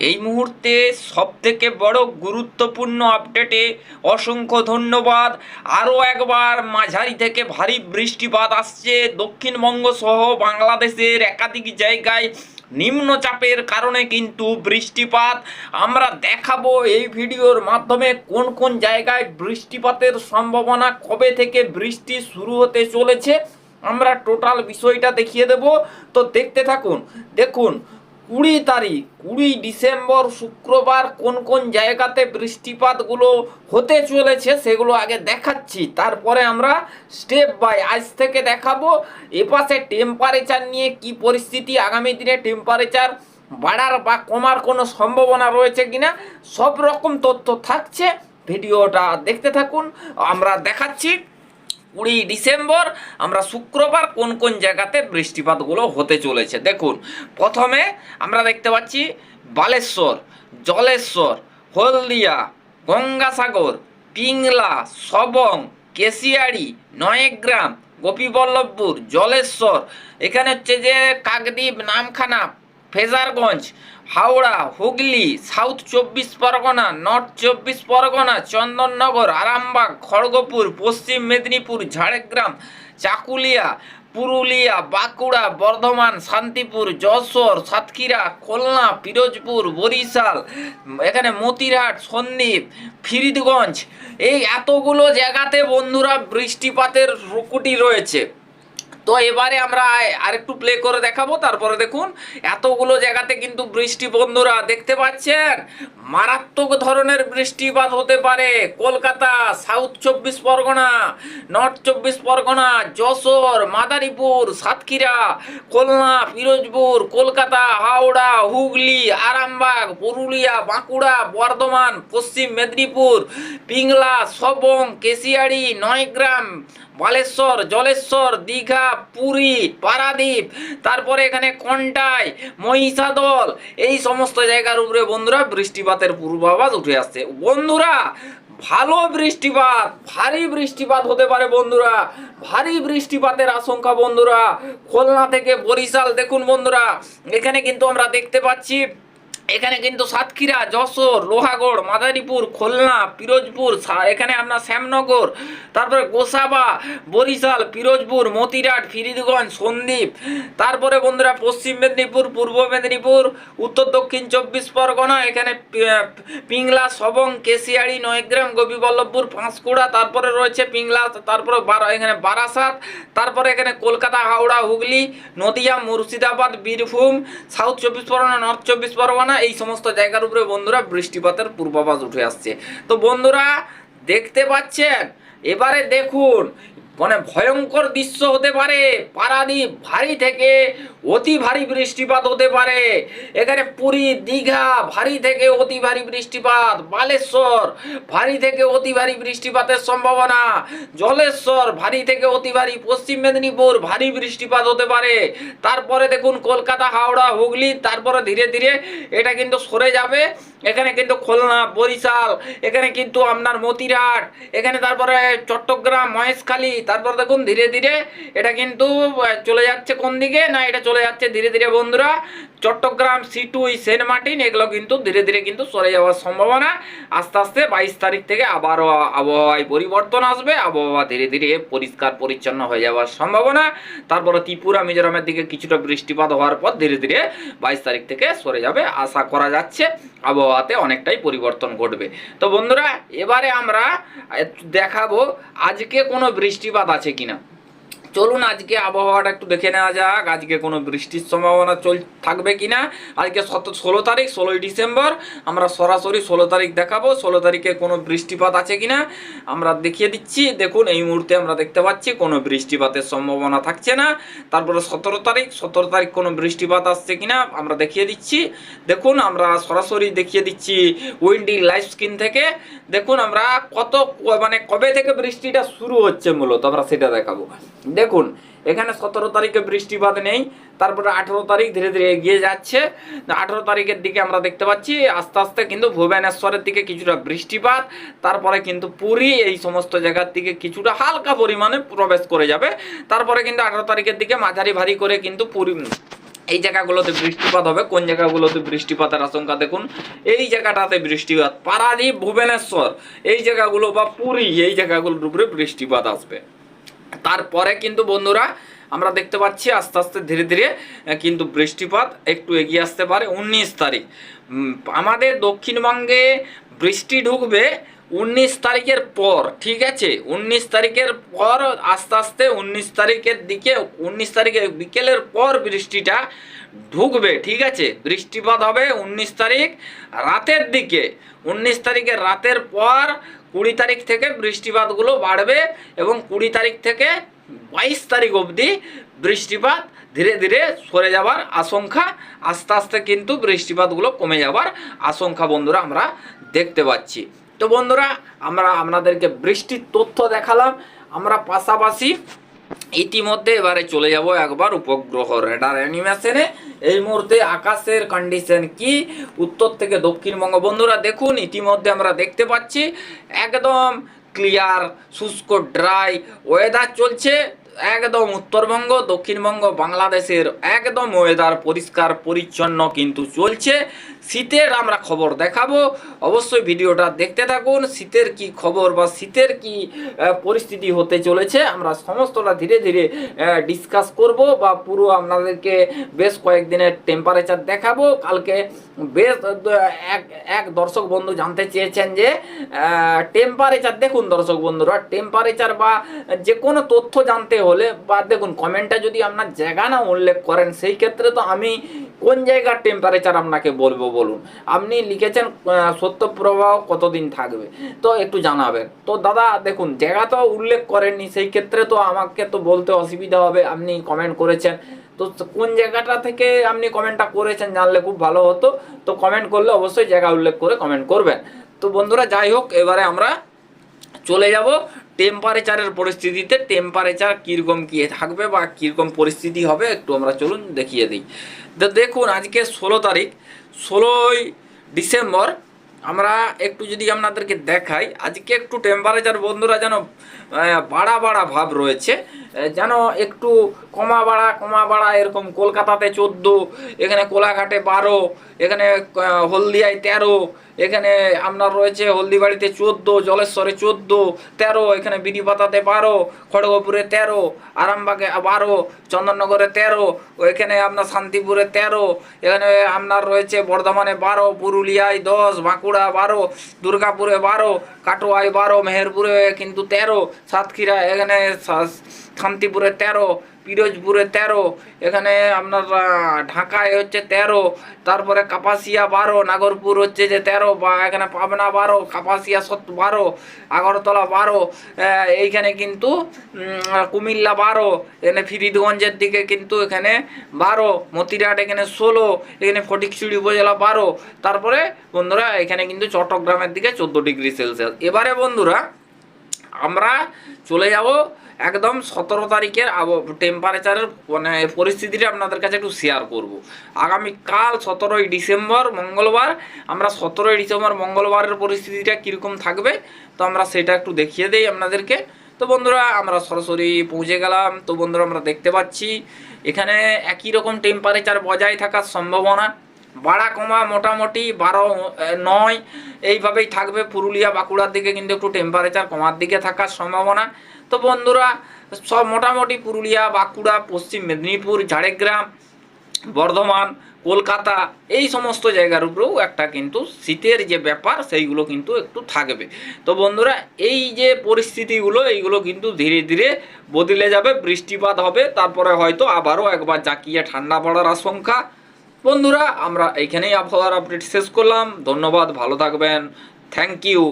এই মুহূর্তে সব থেকে বড় গুরুত্বপূর্ণ আপডেটে অসংখ্য ধন্যবাদ। আরও একবার মাঝারি থেকে ভারী বৃষ্টিপাত আসছে। দক্ষিণবঙ্গ সহ বাংলাদেশের একাধিক জায়গায় নিম্নচাপের কারণে কিন্তু বৃষ্টিপাত। আমরা দেখাবো এই ভিডিওর মাধ্যমে কোন কোন জায়গায় বৃষ্টিপাতের সম্ভাবনা, কবে থেকে বৃষ্টি শুরু হতে চলেছে। আমরা টোটাল বিষয়টা দেখিয়ে দেব। তো দেখতে থাকুন। দেখুন কুড়ি তারিখ, কুড়ি ডিসেম্বর শুক্রবার কোন কোন জায়গাতে বৃষ্টিপাতগুলো হতে চলেছে সেগুলো আগে দেখাচ্ছি। তারপরে আমরা স্টেপ বাই আজ থেকে দেখাবো এপাশে টেম্পারেচার নিয়ে কি পরিস্থিতি, আগামী দিনে টেম্পারেচার বাড়ার বা কমার কোনো সম্ভাবনা রয়েছে কিনা সব রকম তথ্য থাকছে। ভিডিওটা দেখতে থাকুন, আমরা দেখাচ্ছি। কুড়ি ডিসেম্বর, আমরা শুক্রবার কোন কোন জায়গাতে বৃষ্টিপাতগুলো হতে চলেছে। দেখুন, প্রথমে আমরা দেখতে পাচ্ছি বালেশ্বর, জলেশ্বর, হলদিয়া, গঙ্গাসাগর, পিংলা, সবং, কেশিয়াড়ি, নয়েগ্রাম, গোপীবল্লভপুর, জলেশ্বর। এখানে হচ্ছে যে কাকদ্বীপ, নামখানা ফেজারগঞ্জ, হাওড়া, হুগলি, সাউথ চব্বিশ পরগনা, নর্থ চব্বিশ পরগনা, চন্দননগর, আরামবাগ, খড়গপুর, পশ্চিম মেদিনীপুর, ঝাড়গ্রাম, চাকুলিয়া, পুরুলিয়া, বাঁকুড়া, বর্ধমান, শান্তিপুর, যশোর, সাতক্ষীরা, খুলনা, পিরোজপুর, বরিশাল, এখানে মতিরহাট, সন্দ্বীপ ফিরিদগঞ্জ এই এতগুলো জায়গাতে বন্ধুরা বৃষ্টিপাতের রুকুটি রয়েছে। তো এবারে আমরা আরেকটু প্লে করে দেখাবো। তারপরে দেখুন, এতগুলো জায়গাতে কিন্তু বৃষ্টি বন্ধুরা দেখতে পাচ্ছেন। মারাত্মক ধরনের বৃষ্টিপাত হতে পারে। কলকাতা সাউথ চব্বিশ পরগনা নর্থ চব্বিশ পরগনা, যশোর, মাদারীপুর, সাতক্ষীরা, খুলনা পিরোজপুর কলকাতা, হাওড়া, হুগলি, আরামবাগ, পুরুলিয়া, বাঁকুড়া, বর্ধমান, পশ্চিম মেদিনীপুর, পিংলা, সবং কেশিয়াড়ি নয়গ্রাম বালেশ্বর, জলেশ্বর, দীঘা, পুরী, পারাদ্বীপ, তারপরে এখানে কন্টাই, মহিষাদল, এই সমস্ত জায়গার উপরে বন্ধুরা বৃষ্টিপাতের পূর্বাভাস উঠে আসছে। বন্ধুরা, ভালো বৃষ্টিপাত, ভারী বৃষ্টিপাত হতে পারে বন্ধুরা, ভারী বৃষ্টিপাতের আশঙ্কা বন্ধুরা। খুলনা থেকে বরিশাল, দেখুন বন্ধুরা, এখানে কিন্তু আমরা দেখতে পাচ্ছি এখানে কিন্তু সাতক্ষীরা, যশোর, লোহাগড়, মাদারীপুর, খুলনা, পিরোজপুর এখানে আপনার শ্যামনগর, তারপরে গোসাবা, বরিশাল, পিরোজপুর, মতিরাট, ফিরিদগঞ্জ, সন্দ্বীপ। তারপরে বন্ধুরা পশ্চিম মেদিনীপুর, পূর্ব মেদিনীপুর, উত্তর দক্ষিণ চব্বিশ পরগনা, এখানে পিংলা, সবং, কেশিয়াড়ি, নয়গ্রাম, গোপীবল্লভপুর, পাঁশকুড়া, তারপরে রয়েছে পিংলা, তারপরে বারা- এখানে বারাসাত, তারপরে এখানে কলকাতা, হাওড়া, হুগলি, নদিয়া, মুর্শিদাবাদ, বীরভূম, সাউথ চব্বিশ পরগনা, নর্থ চব্বিশ পরগনা এই সমস্ত জায়গার উপরে বন্ধুরা বৃষ্টিপাতের পূর্বাভাস উঠে আসছে। তো বন্ধুরা, দেখতে পাচ্ছেন? এবারে দেখুন মানে ভয়ঙ্কর দৃশ্য হতে পারে। পারাদ্বীপ ভারী থেকে অতি ভারী বৃষ্টিপাত হতে পারে। এখানে পুরী, দীঘা ভারী থেকে অতি ভারী বৃষ্টিপাত, বালেশ্বর ভারী থেকে অতি ভারী বৃষ্টিপাতের সম্ভাবনা, জলেশ্বর ভারী থেকে অতি ভারী, পশ্চিম মেদিনীপুর ভারী বৃষ্টিপাত হতে পারে। তারপরে দেখুন কলকাতা, হাওড়া, হুগলি, তারপরে ধীরে ধীরে এটা কিন্তু সরে যাবে। এখানে কিন্তু খুলনা, বরিশাল, এখানে কিন্তু আপনার মতিরাট এখানে তারপরে চট্টগ্রাম, মহেশখালী, তারপর দেখুন ধীরে ধীরে এটা কিন্তু চলে যাচ্ছে কোন দিকে? না, এটা চলে যাচ্ছে ধীরে ধীরে বন্ধুরা চট্টগ্রাম সিটুই সেন্ট মার্টিন, এগুলো কিন্তু ধীরে ধীরে কিন্তু সরে যাওয়ার সম্ভাবনা। আস্তে আস্তে বাইশ তারিখ থেকে আবারও আবহাওয়ায় পরিবর্তন আসবে, আবহাওয়া ধীরে ধীরে পরিষ্কার পরিচ্ছন্ন হয়ে যাওয়ার সম্ভাবনা। তারপরে ত্রিপুরা, মিজোরামের দিকে কিছুটা বৃষ্টিপাত হওয়ার পর ধীরে ধীরে বাইশ তারিখ থেকে সরে যাবে, আশা করা যাচ্ছে আবহাওয়াতে অনেকটাই পরিবর্তন ঘটবে। তো বন্ধুরা, এবারে আমরা দেখাবো আজকে কোনো বৃষ্টিপাত আছে কিনা। চলুন আজকে আবহাওয়াটা একটু দেখে নেওয়া যাক। আজকে কোনো বৃষ্টির সম্ভাবনা চল থাকবে কি না? আজকে সত ষোলো তারিখ, ষোলোই ডিসেম্বর। আমরা সরাসরি ষোলো তারিখ দেখাবো, ষোলো তারিখে কোনো বৃষ্টিপাত আছে কিনা আমরা দেখিয়ে দিচ্ছি। দেখুন, এই মুহূর্তে আমরা দেখতে পাচ্ছি কোনো বৃষ্টিপাতের সম্ভাবনা থাকছে না। তারপরে সতেরো তারিখ সতেরো তারিখ কোনো বৃষ্টিপাত আসছে কিনা আমরা দেখিয়ে দিচ্ছি। দেখুন, আমরা সরাসরি দেখিয়ে দিচ্ছি উইন্ডি লাইভ স্ক্রিন থেকে। দেখুন, আমরা কত মানে কবে থেকে বৃষ্টিটা শুরু হচ্ছে মূলত? আমরা সেটা দেখাবো। দেখুন, এখানে সতেরো তারিখে বৃষ্টিপাত নেই, তারপরে আঠেরো তারিখ ধীরে ধীরে এগিয়ে যাচ্ছে। আঠেরো তারিখের দিকে আমরা দেখতে পাচ্ছি, আস্তে আস্তে কিন্তু ভুবনেশ্বরের দিকে কিছুটা বৃষ্টিপাত, তারপরে কিন্তু পুরী এই সমস্ত জায়গার দিকে কিছুটা হালকা পরিমাণে প্রবেশ করে যাবে। তারপরে কিন্তু আঠেরো তারিখের দিকে মাঝারি ভারী করে কিন্তু পুরী এই জায়গাগুলোতে বৃষ্টিপাত হবে, কোন জায়গাগুলোতে বৃষ্টিপাতের আশঙ্কা দেখুন, এই জায়গাটাতে বৃষ্টিপাত। পারাদ্বীপ, ভুবনেশ্বর, এই জায়গাগুলো বা পুরী, এই জায়গাগুলোর উপরে বৃষ্টিপাত আসবে। তারপরে কিন্তু বন্ধুরা আমরা দেখতে পাচ্ছি আস্তে আস্তে ধীরে ধীরে কিন্তু বৃষ্টিপাত একটু এগিয়ে আসতে পারে উনিশ তারিখ। আমাদের দক্ষিণবঙ্গে বৃষ্টি ঢুকবে উনিশ তারিখের পর, ঠিক আছে? উনিশ তারিখের পর আস্তে আস্তে উনিশ তারিখের দিকে, উনিশ তারিখের বিকেলের পর বৃষ্টিটা ঢুকবে, ঠিক আছে? বৃষ্টিপাত হবে উনিশ তারিখ রাতের দিকে। উনিশ তারিখের রাতের পর কুড়ি তারিখ থেকে বৃষ্টিপাতগুলো বাড়বে এবং কুড়ি তারিখ থেকে বাইশ তারিখ অবধি বৃষ্টিপাত ধীরে ধীরে সরে যাবার আশঙ্কা, আস্তে আস্তে কিন্তু বৃষ্টিপাতগুলো কমে যাবার আশঙ্কা বন্ধুরা আমরা দেখতে পাচ্ছি। তো বন্ধুরা, আমরা আপনাদেরকে বৃষ্টির তথ্য দেখালাম। আমরা পাশাপাশি ইতিমধ্যে এবারে চলে যাব একবার উপগ্রহ রেডার অ্যানিমেশনে এই মুহূর্তে আকাশের কন্ডিশন কি? উত্তর থেকে দক্ষিণবঙ্গ বন্ধুরা, দেখুন, ইতিমধ্যে আমরা দেখতে পাচ্ছি, একদম ক্লিয়ার শুষ্ক ড্রাই ওয়েদার চলছে। একদম উত্তরবঙ্গ দক্ষিণবঙ্গ বাংলাদেশের একদম ওয়েদার পরিষ্কার, পরিচ্ছন্ন কিন্তু চলছে। শীতের আমরা খবর দেখাবো। অবশ্যই ভিডিওটা দেখতে থাকুন, শীতের কি খবর বা শীতের কি পরিস্থিতি হতে চলেছে, আমরা সমস্তটা ধীরে ধীরে ডিসকাস করব বা পুরো আপনাদেরকে বেশ কয়েকদিনের টেম্পারেচার দেখাবো। কালকে বেশ এক এক দর্শক বন্ধু জানতে চেয়েছেন যে টেম্পারেচার দেখুন দর্শক বন্ধুরা টেম্পারেচার বা যে কোনো তথ্য জানতে হলে বা দেখুন কমেন্টটা যদি আপনার জায়গা না উল্লেখ করেন, সেই ক্ষেত্রে তো আমি কোন জায়গার টেম্পারেচার আপনাকে বলব বলুন? আপনি লিখেছেন আহ, সত্য প্রবাহ কতদিন থাকবে? তো একটু জানাবেন। তো দাদা দেখুন জায়গা তো উল্লেখ করেননি সেই ক্ষেত্রে তো আমাকে তো বলতে অসুবিধা হবে আপনি কমেন্ট করেছেন। তো কোন জায়গাটা থেকে আপনি কমেন্টটা করেছেন জানলে খুব ভালো হতো। তো কমেন্ট করলে অবশ্যই জায়গা উল্লেখ করে কমেন্ট করবেন। তো বন্ধুরা যাই হোক এবারে আমরা চলে যাব। টেম্পারেচারের পরিস্থিতিতে টেম্পারেচার কীরকম কী থাকবে বা কীরকম পরিস্থিতি হবে একটু আমরা চলুন দেখিয়ে দিই। তো দেখুন, আজকে ষোলো তারিখ, ষোলোই ডিসেম্বর। আমরা একটু যদি আপনাদেরকে দেখাই, আজকে একটু টেম্পারেচার বন্ধুরা যেন বাড়া বাড়া ভাব রয়েছে। যেন একটু কমা বাড়া কমা বাড়া, এরকম কলকাতাতে চোদ্দ, এখানে কোলাঘাটে বারো, এখানে হলদিয়ায় তেরো এখানে আপনার রয়েছে হলদিবাড়িতে চোদ্দ, জলেশ্বরে চোদ্দ, তেরো, এখানে বিড়িপাতাতে বারো, খড়গপুরে তেরো, আরামবাগে বারো, চন্দননগরে তেরো, এখানে আপনার শান্তিপুরে তেরো, এখানে আপনার রয়েছে বর্ধমানে বারো, পুরুলিয়ায় দশ, বাঁকুড়া বারো, দুর্গাপুরে বারো, কাটোয়ায় বারো, মেহেরপুরে কিন্তু তেরো সাতক্ষীরা এখানে শান্তিপুরে তেরো পিরোজপুরে তেরো, এখানে আপনার ঢাকায় হচ্ছে তেরো, তারপরে কাপাসিয়া বারো, নাগরপুর হচ্ছে যে তেরো, বা এখানে পাবনা বারো, কাপাসিয়া সত বারো, আগরতলা বারো এইখানে কিন্তু কুমিল্লা বারো, এখানে ফিরিদগঞ্জের দিকে কিন্তু এখানে বারো মতিরাট এখানে ষোলো, এখানে ফটিকচুড়ি উপজেলা বারো, তারপরে বন্ধুরা এখানে কিন্তু চট্টগ্রামের দিকে চোদ্দ ডিগ্রি সেলসিয়াস। এবারে বন্ধুরা, আমরা চলে যাব একদম সতেরো তারিখের টেম্পারেচারের মানে পরিস্থিতিটা আপনাদের কাছে একটু শেয়ার করব। আগামীকাল সতেরোই ডিসেম্বর, মঙ্গলবার, আমরা সতেরোই ডিসেম্বর, মঙ্গলবারের পরিস্থিতিটা কীরকম থাকবে, তো আমরা সেটা একটু দেখিয়ে দিই আপনাদেরকে। তো বন্ধুরা, আমরা সরাসরি পৌঁছে গেলাম। তো বন্ধুরা, আমরা দেখতে পাচ্ছি, এখানে একই রকম টেম্পারেচার বজায় থাকার সম্ভাবনা। বাড়া কমা মোটামুটি বারো নয়, এইভাবেই থাকবে। পুরুলিয়া, বাঁকুড়ার দিকে কিন্তু একটু টেম্পারেচার কমার দিকে থাকার সম্ভাবনা। তো বন্ধুরা, সব মোটামুটি পুরুলিয়া, বাঁকুড়া, পশ্চিম মেদিনীপুর, ঝাড়গ্রাম, বর্ধমান, কলকাতা, এই সমস্ত জায়গার উপরেও একটা কিন্তু শীতের যে ব্যাপার, সেইগুলো কিন্তু একটু থাকবে। তো বন্ধুরা, এই যে পরিস্থিতিগুলো, এইগুলো কিন্তু ধীরে ধীরে বদলে যাবে, বৃষ্টিপাত হবে, তারপরে হয়তো আবারও একবার জাকিয়ে ঠান্ডা পড়ার আশঙ্কা। বন্ধুরা, আমরা এইখানেই আবহাওয়ার আপডেট শেষ করলাম। ধন্যবাদ, ভালো থাকবেন। Thank you.